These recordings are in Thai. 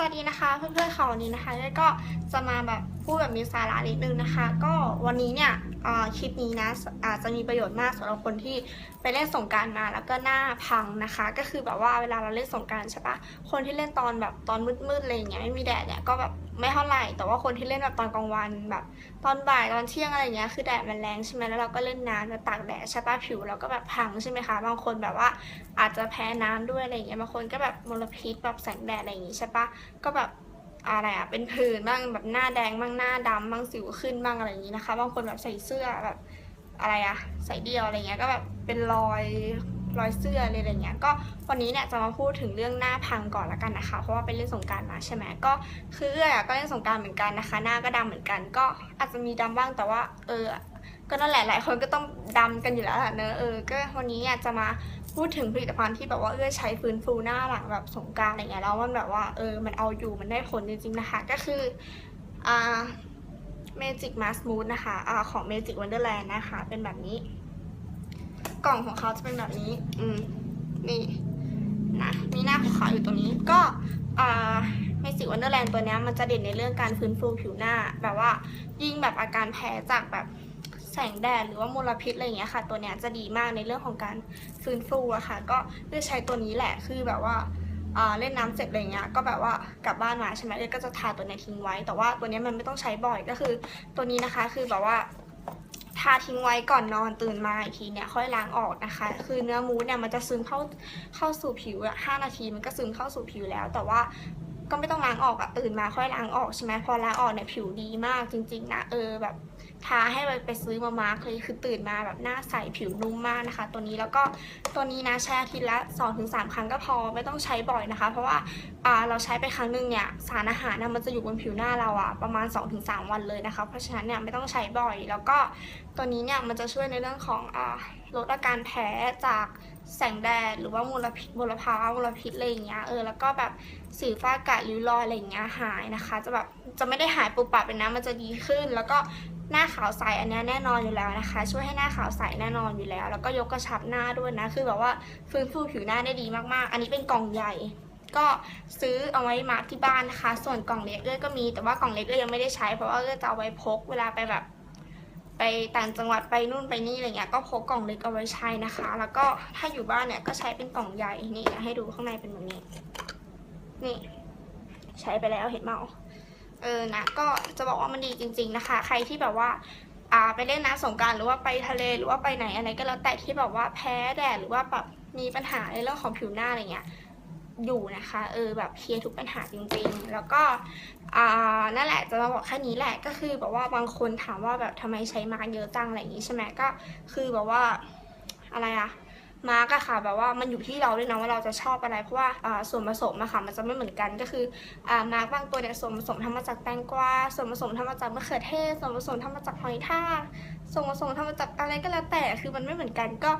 สวัสดีนะคะเพื่อนๆค่าวันนี้นะคะเอ้ยก็จะมาแบบพูดแบบมีสาระนิดนึงนะคะ ก็วันนี้เนี่ยคลิปนี้นะอาจจะมีประโยชน์มากสำหรับคนที่ไปเล่นสงการมาแล้วก็หน้าพังนะคะ ก็คือแบบว่าเวลาเราเล่นสงการใช่ปะคนที่เล่นตอนแบบตอนมืดๆอะไรอย่างเงี้ยไม่มีแดดเนี่ยก็แบบ ไม่เท่าไหร่แต่ว่าคนที่เล่นแบบตอนกลางวันแบบ ตอนบ่ายตอนเที่ยงอะไรเงี้ยคือแดดมันแรงใช่ไหมแล้วเราก็เล่นน้ำจะตากแดดใช่ปะผิวเราก็แบบพังใช่ไหมคะบางคนแบบว่าอาจจะแพ้น้ำด้วยอะไรเงี้ยบางคนก็แบบมลพิษแบบแสงแดดอะไรอย่างงี้ใช่ปะก็แบบอะไรอะเป็นผื่นบ้างแบบหน้าแดงบ้างหน้าดำบ้างสิวขึ้นบ้างอะไรอย่างนี้นะคะบางคนแบบใส่เสื้อแบบอะไรอะใส่เดี่ยวอะไรเงี้ยก็แบบเป็นรอย รอยเสื้ออะไรอย่างเงี้ยก็วันนี้เนี่ยจะมาพูดถึงเรื่องหน้าพังก่อนละกันนะคะ เพราะว่าไปเล่นสงการมาใช่ไหมก็คือเออยอะก็เล่นสงการเหมือนกันนะคะ หน้าก็ดำเหมือนกัน ก็อาจจะมีดำบ้างแต่ว่าเออก็นั่นแหละหลายคนก็ต้องดำกันอยู่แล้วแหละเนอะเออก็วันนี้เนี่ยจะมาพูดถึงผลิตภัณฑ์ที่แบบว่าเอื้อใช้ฟื้นฟูหน้าหลังแบบสงการอะไรเงี้ยแล้วมันแบบว่าเออมันเอาอยู่มันได้ผลจริงๆนะคะ ก็คืออ่า Magic Mask Smooth นะคะอ่าของ Magic Wonderland นะคะ เป็นแบบนี้ กล่องของเขาจะเป็นแบบนี้ อืม นี่นะมีหน้าขาวๆอยู่ตรงนี้ ก็อ่า Magic Wonderland ตัวนี้มันจะเด่นในเรื่องการฟื้นฟูผิวหน้า แบบว่ายิ่งแบบอาการแพ้จากแบบแสงแดดหรือว่ามลพิษอะไรอย่างเงี้ยค่ะ ตัวเนี้ยจะดีมากในเรื่องของการฟื้นฟูอะค่ะ ก็เลือกใช้ตัวนี้แหละคือแบบว่าเล่นน้ำเสร็จอะไรเงี้ยก็แบบว่ากลับบ้านมาใช่ไหมเอ้ยก็จะทาตัวนี้ทิ้งไว้ แต่ว่าตัวนี้มันไม่ต้องใช้บ่อยก็คือ ตัวนี้นะคะคือแบบว่า ทาทิ้งไว้ก่อนนอนตื่นมาอีกทีเนี่ยค่อยล้างออกนะคะ คือเนื้อมูสเนี่ยมันจะซึมเข้าเข้าสู่ผิวอะห้านาทีมันก็ซึมเข้าสู่ผิวแล้ว แต่ว่าก็ไม่ต้องล้างออกอะตื่นมาค่อยล้างออกใช่ไหมพอล้างออกเนี่ยผิวดีมากจริงๆนะเออแบบ ทาให้ไปไปซื้อมามาร์คเลยคือตื่นมาแบบหน้าใสผิวนุ่มมากนะคะ ตัวนี้แล้วก็ตัวนี้นะใช้อาทิตย์ละ 2-3 ครั้งก็พอไม่ต้องใช้บ่อยนะคะ เพราะว่าเราใช้ไปครั้งหนึ่งเนี่ยสารอาหารนะมันจะอยู่บนผิวหน้าเราอะประมาณ 2-3 วันเลยนะคะ เพราะฉะนั้นเนี่ยไม่ต้องใช้บ่อย แล้วก็ตัวนี้เนี่ยมันจะช่วยในเรื่องของอลดอาการแพ้จากแสงแดดหรือว่ามลพิษมลภาวะมลพิษอะไรอย่างเงี้ยเออแล้วก็แบบสิวฝ้ากระริ้วรอยอะไรอย่างเงี้ยหายนะคะ จะแบบจะไม่ได้หายปุบปับเป็นนะมันจะดีขึ้น แล้วก็ หน้าขาวใสอันนี้แน่นอนอยู่แล้วนะคะ ช่วยให้หน้าขาวใสแน่นอนอยู่แล้ว แล้วก็ยกกระชับหน้าด้วยนะ คือแบบว่าฟื้นฟูผิวหน้าได้ดีมากๆ อันนี้เป็นกล่องใหญ่ ก็ซื้อเอาไว้มาที่บ้านนะคะ ส่วนกล่องเล็กเอ้ยก็มี แต่ว่ากล่องเล็กเอ้ยยังไม่ได้ใช้ เพราะว่าเอ้ยจะเอาไว้พกเวลาไปแบบ ไปต่างจังหวัดไปนู่นไปนี่อะไรเงี้ย ก็พกกล่องเล็กเอาไว้ใช้นะคะ แล้วก็ถ้าอยู่บ้านเนี่ยก็ใช้เป็นกล่องใหญ่ นี่ให้ดูข้างในเป็นแบบนี้ นี่ ใช้ไปแล้วเห็นเมา เออนะก็จะบอกว่ามันดีจริง ๆนะคะ ใครที่แบบว่าอ่าไปเล่นน้ำสงการหรือว่าไปทะเลหรือว่าไปไหนอะไรก็แล้วแต่ที่แบบว่าแพ้แดดหรือว่าแบบมีปัญหาในเรื่องของผิวหน้าอะไรเงี้ยอยู่นะคะเออแบบเคลียร์ทุกปัญหาจริงๆ แล้วก็อ่านั่นแหละจะมาบอกแค่นี้แหละก็คือแบบว่าบางคนถามว่าแบบทำไมใช้มากเยอะจังอะไรอย่างงี้ใช่ไหมก็คือแบบว่าอะไรอะ มาร์กอะค่ะแบบว่ามันอยู่ที่เราด้วยนะว่าเราจะชอบอะไรเพราะว่าส่วนผสมอะค่ะมันจะไม่เหมือนกันก็คืออมาร์กบางตัวเนี่ยส่วนผสมทำมาจากแตงกวาส่วนผสมทำมาจากมะเขือเทศส่วนผสมทำมาจากหอยทากส่วนผสมทำมาจากอะไรก็แล้วแต่คือมันไม่เหมือนกันก็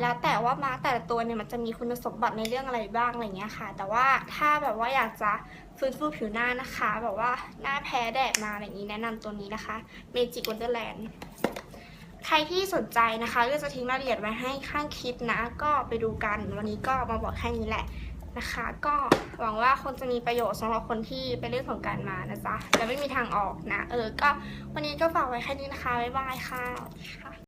แล้วแต่ว่ามาร์กแต่ละตัวเนี่ยมันจะมีคุณสมบัติในเรื่องอะไรบ้างอะไรเงี้ยค่ะ แต่ว่าถ้าแบบว่าอยากจะฟื้นฟูผิวหน้านะคะ แบบว่าหน้าแพ้แดดมาอะไรอย่างนี้แนะนำตัวนี้นะคะ Magic Wonderland ใครที่สนใจนะคะก็จะทิ้งรายละเอียดไว้ให้ข้างคลิปนะ ก็ไปดูกันวันนี้ก็มาบอกแค่นี้แหละนะคะ ก็หวังว่าคนจะมีประโยชน์สำหรับคนที่ไปเล่นสงการมานะจ๊ะและไม่มีทางออกนะ เออก็วันนี้ก็ฝากไว้แค่นี้นะคะบ๊ายบายค่ะ